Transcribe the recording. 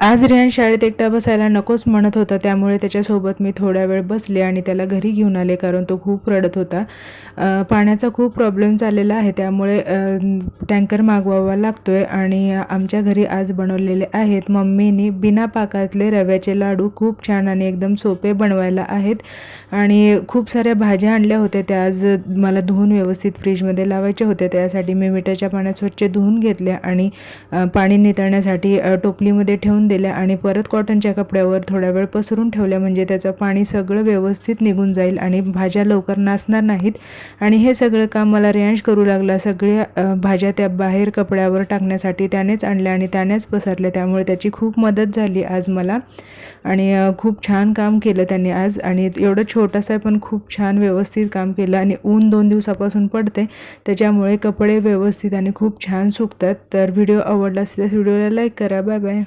आज रियान शाळेत एकटा बसायला नकोच म्हणत होता त्यामुळे त्याच्यासोबत मी थोड्या वेळ बसले आणि त्याला घरी घेऊन आले कारण तो खूप रडत होता. पाण्याचा खूप प्रॉब्लेम चाललेला आहे त्यामुळे टँकर मागवावा लागतो आहे आणि आमच्या घरी आज बनवलेले आहेत. मम्मीनी बिना पाकातले रव्याचे लाडू खूप छान आणि एकदम सोपे बनवायला आहेत. आणि खूप साऱ्या भाज्या आणल्या होत्या त्या आज मला धुवून व्यवस्थित फ्रीजमध्ये लावायच्या होत्या. त्यासाठी मी मिठाच्या पाण्यात स्वच्छ धुवून घेतल्या आणि पाणी नितळण्यासाठी टोपलीमध्ये ठेवून दिल्या आणि परत कॉटनच्या कपड्यावर थोडा वेळ पसरून ठेवल्या. म्हणजे त्याचं पाणी सगळं व्यवस्थित निघून जाईल आणि भाज्या लवकर नासणार नाहीत. आणि हे सगळं काम मला रेंज करू लागला. सगळ्या भाज्या त्या बाहेर कपड्यावर टाकण्यासाठी त्यानेच आणल्या आणि त्यानेच पसरल्या. त्यामुळे त्याची खूप मदत झाली आज मला. आणि खूप छान काम केलं त्यांनी आज आणि एवढं छोटासा आहे पण खूप छान व्यवस्थित काम केलं आणि ऊन दोन दिवसापासून पडते त्याच्यामुळे कपडे व्यवस्थित आणि खूप छान सुकतात. तर व्हिडिओ आवडला असल्यास व्हिडिओला लाईक करा. Bye bye